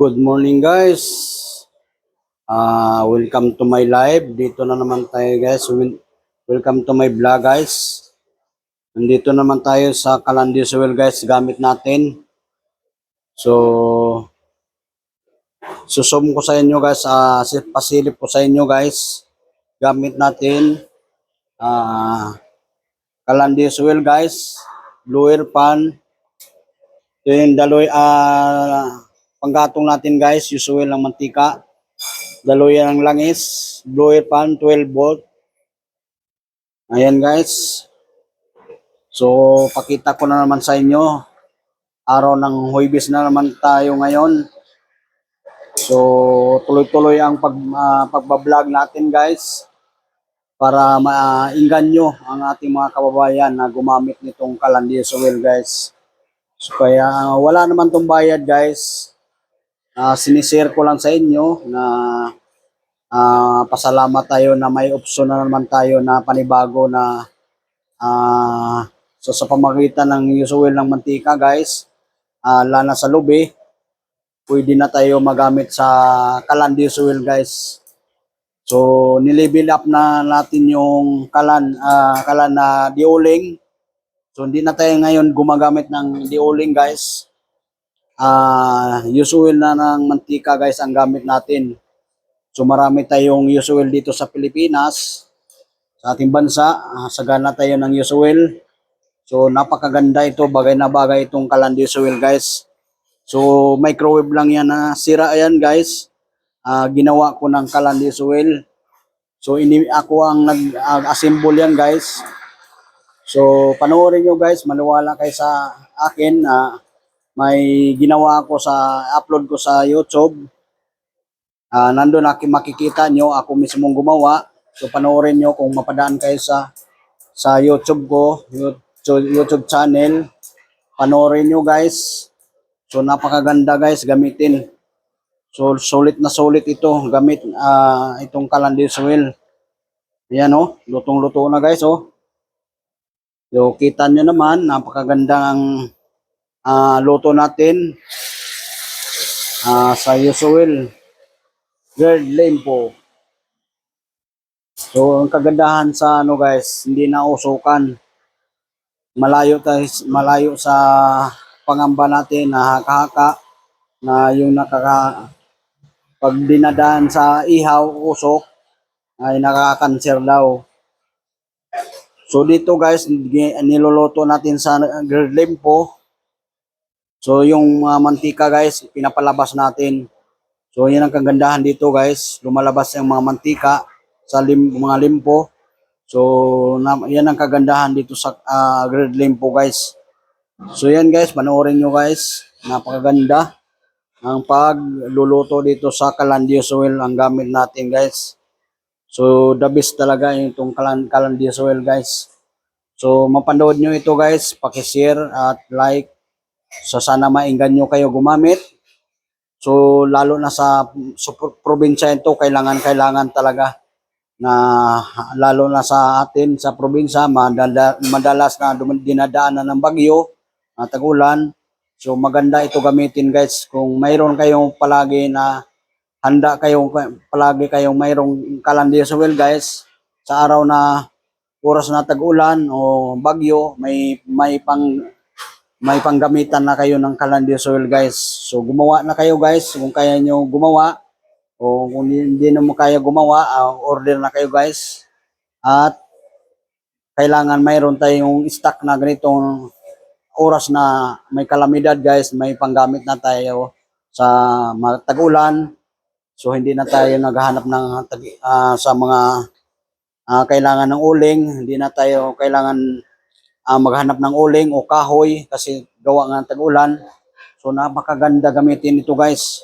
Good morning guys. Ah, welcome to my live. Dito na naman tayo guys. Wel- Welcome to my vlog guys. Nandito naman tayo sa Calandis Oil guys gamit natin. So susum ko sa inyo guys, si- pasilip ko sa inyo guys. Gamit natin ah Calandis Oil guys. Blue air pan. Ito yung daloy ah panggatong natin guys, usual ng mantika. Daloy ng langis, air pan 12 volt. Ayan guys. So pakita ko na naman sa inyo. Araw ng Huwebes na naman tayo ngayon. So tuloy-tuloy ang pag ah, pagba-vlog natin guys para mainggan nyo ang ating mga kababayan na gumamit nitong Calandis oil guys. So kaya wala naman tong bayad guys. Ah, sinishare ko lang sa inyo na ah, pasalamat tayo na may option na naman tayo na panibago na ah, so sa pamagitan ng use oil ng mantika guys, ah, lana sa lubi, pwede na tayo magamit sa Calandis oil guys. So nilevel up na natin yung kalan ah, kalan na dioling. So hindi na tayo ngayon gumagamit ng dioling guys. Ah, usual na ng mantika guys ang gamit natin. So marami tayong usual dito sa Pilipinas. Sa ating bansa, ah, sagana tayo ng usual. So napakaganda ito, bagay na bagay itong Kalandi oil guys. So microwave lang yan na sira yan guys. Ah, ginawa ko ng Kalandi oil. So ini ako ang nag-assemble yan guys. So panoorin nyo guys, maniwala kayo sa akin na may ginawa ako sa upload ko sa YouTube. Ah, nandun aki makikita nyo ako mismong gumawa. So panoorin nyo kung mapadaan kayo sa sa YouTube ko, YouTube, YouTube channel. Panoorin nyo guys. So napakaganda guys gamitin. So sulit na sulit ito gamit ah, itong Calandis oil. Ayan oh, lutong-luto na guys oh. So kita nyo naman, napakagandang ah, luto natin ah, sa usual girl lempo. So ang kagandahan sa ano guys, hindi na usukan. Malayo tayo, malayo sa pangamba natin na haka-haka na yung nakaka pag dinadaan sa ihaw, usok, ay nakaka-cancer daw. So dito guys, niluluto natin sa grilled lempo. So yung mga mantika guys, pinapalabas natin. So yan ang kagandahan dito guys, lumalabas yung mga mantika sa lim, mga limpo. So na, yan ang kagandahan dito sa ah, grilled lempo guys. So yan guys, panoorin nyo guys, napakaganda ang pagluluto dito sa Calandios oil ang gamit natin guys. So the best talaga itong Calan Calandios oil guys. So mapanood nyo ito guys, paki-share at like. So sana mainggan nyo kayo gumamit. So lalo na sa, pro- probinsya ito, kailangan kailangan talaga na lalo na sa atin sa probinsya madala, madalas na dinadaanan ng bagyo at tagulan. So maganda ito gamitin guys kung mayroon kayong palagi na handa kayong palagi kayong mayroong kalandis oil guys sa araw na oras na tag-ulan o bagyo may may pang may panggamitan na kayo ng Calandis oil guys. So gumawa na kayo guys kung kaya nyo gumawa o kung hindi, na mo kaya gumawa, ah, order na kayo guys. At kailangan mayroon tayong stock na ganitong oras na may kalamidad guys, may panggamit na tayo sa mga tag-ulan. So hindi na tayo naghahanap ng ah, sa mga ah, kailangan ng uling, hindi na tayo kailangan ah, maghanap ng uling o kahoy kasi gawa ng tag-ulan. So napakaganda gamitin ito guys.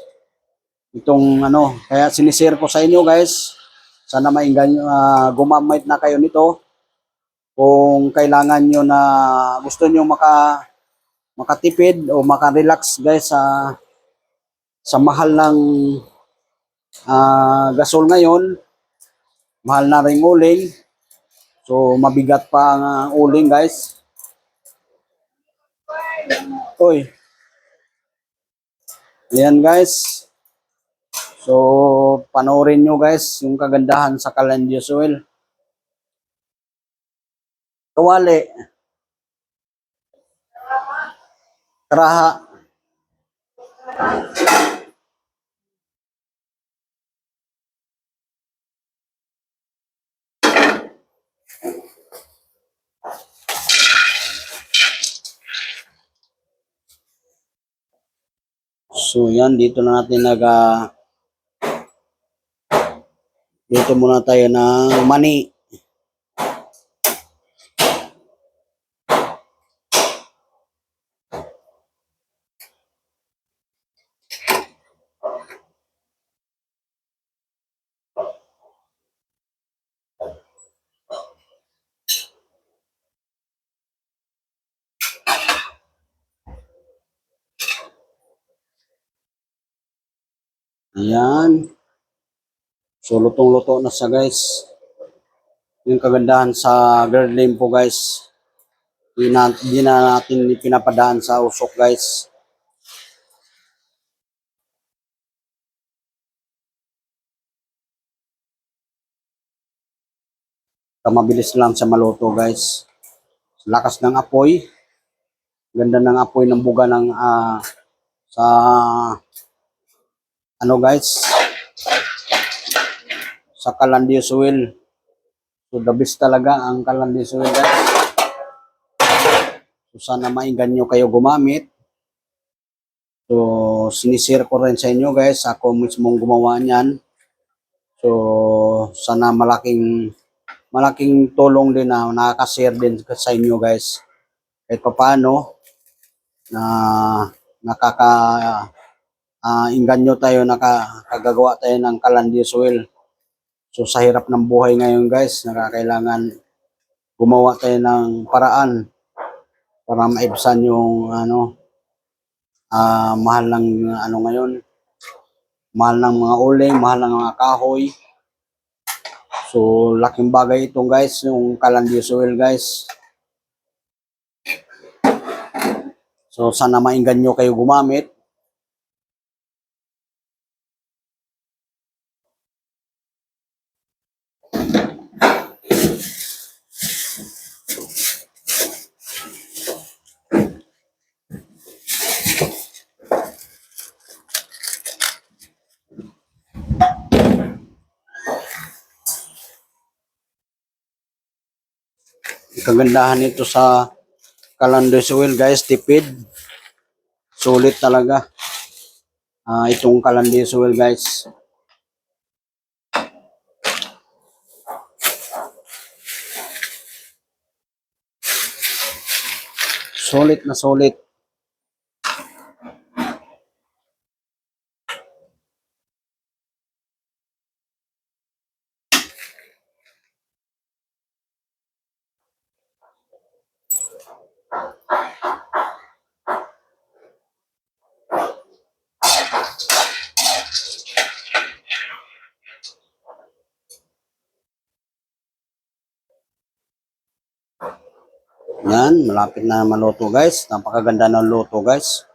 Itong ano, kaya sinishare ko sa inyo guys. Sana mainggan nyo, ah, gumamit na kayo nito. Kung kailangan nyo na gusto nyo maka makatipid o makarelax guys sa sa mahal ng ah, gasol ngayon, mahal na rin uling. So mabigat pa ang ah, uling guys. Oy, Ayan guys. So, panoorin nyo guys yung kagandahan sa Kalandios Oil. Kawali. Karaha. So yan, dito na natin nag ah, dito muna tayo ng mani. Ayan. So, lutong-luto na siya, guys. Yung kagandahan sa girdling po, guys. Di na, na natin pinapadaan sa usok, guys. Mabilis lang siya maluto, guys. Lakas ng apoy. Ganda ng apoy ng buga ng ah, sa ano guys sa Kalandios Oil. So the best talaga ang Kalandios Oil guys. So sana mainggan nyo kayo gumamit. So sinisir ko rin sa inyo guys. Ako mismong gumawa niyan. So sana malaking malaking tulong din na nakaka-share din sa inyo guys. Kahit pa paano na nakaka ah inganyo tayo nakakagawa tayo ng Kalandios Oil. So sa hirap ng buhay ngayon guys, nakakailangan gumawa tayo ng paraan para maibsan yung ano ah mahal ng ano ngayon mahal ng mga uling, mahal ng mga kahoy. So laking bagay itong guys, yung Kalandios Oil guys. So sana maingganyo kayo gumamit. Kagandahan nito sa Calandos Oil guys, tipid. Sulit talaga. Ah, itong Calandos Oil guys. Sulit na sulit. Yan, malapit na maluto guys. Napakaganda ng luto guys.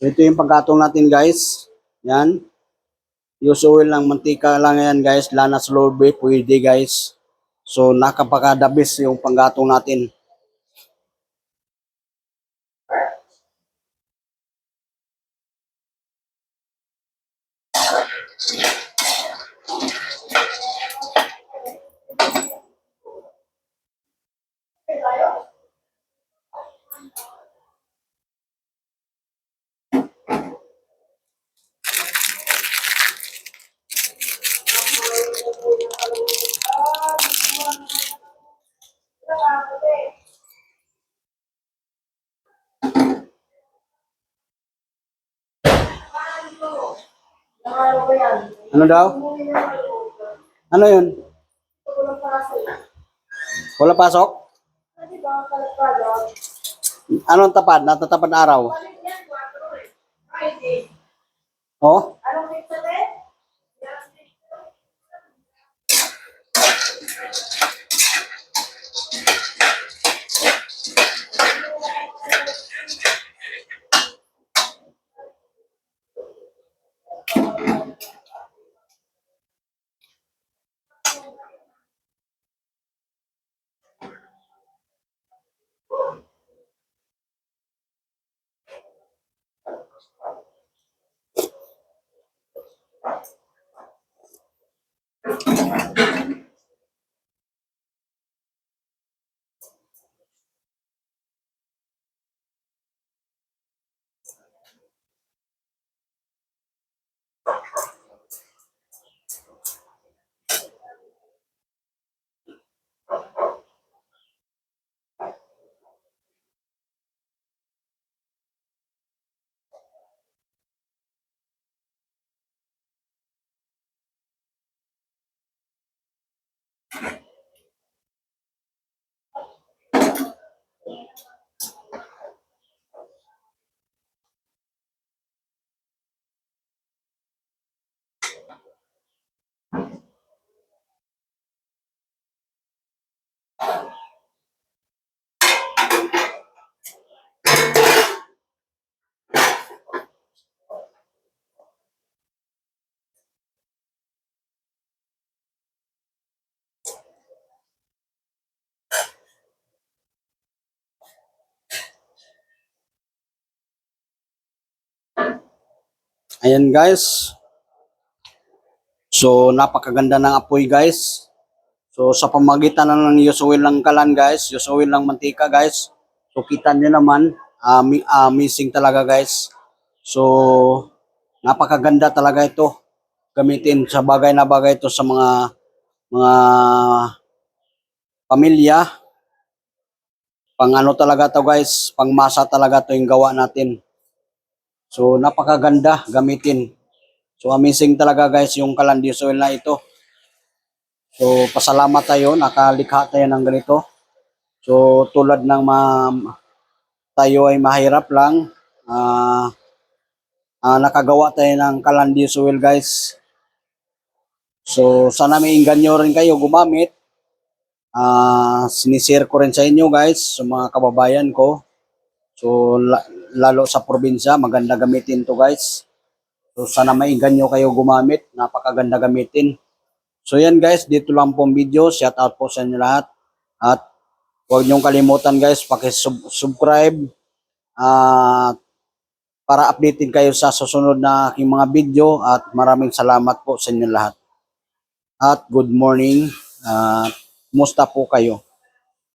Ito yung pagkatong natin guys. Yan. Use oil lang, mantika lang yan guys. Lana slobe, pwede guys. So, nakapakadabis yung panggatong natin. Ano daw? Ano yun? Wala pasok? Anong tapad? Natatapad na araw? Oh? you Ayan guys. So napakaganda ng apoy guys. So sa pamagitan ng use oil ng kalan guys, use oil ng mantika guys. So kita nyo naman, ah, missing talaga guys. So napakaganda talaga ito. Gamitin sa bagay na bagay ito sa mga mga pamilya. Pang ano talaga to guys, pang masa talaga to yung gawa natin. So napakaganda gamitin. So amazing talaga guys yung Kalandi soil na ito. So pasalamat tayo, nakalikha tayo ng ganito. So tulad ng ma tayo ay mahirap lang, ah ah, nakagawa tayo ng Kalandi soil guys. So sana may inganyo rin kayo gumamit. Ah, sinishare ko rin sa inyo guys, sa mga kababayan ko. So lalo sa probinsya, maganda gamitin to guys. So sana mainganyo kayo gumamit, napakaganda gamitin. So yan guys, dito lang pong video. Shout out po sa inyo lahat. At huwag niyong kalimutan guys, paki-subscribe at para updated kayo sa susunod na aking mga video at maraming salamat po sa inyo lahat. At good morning. At musta po kayo?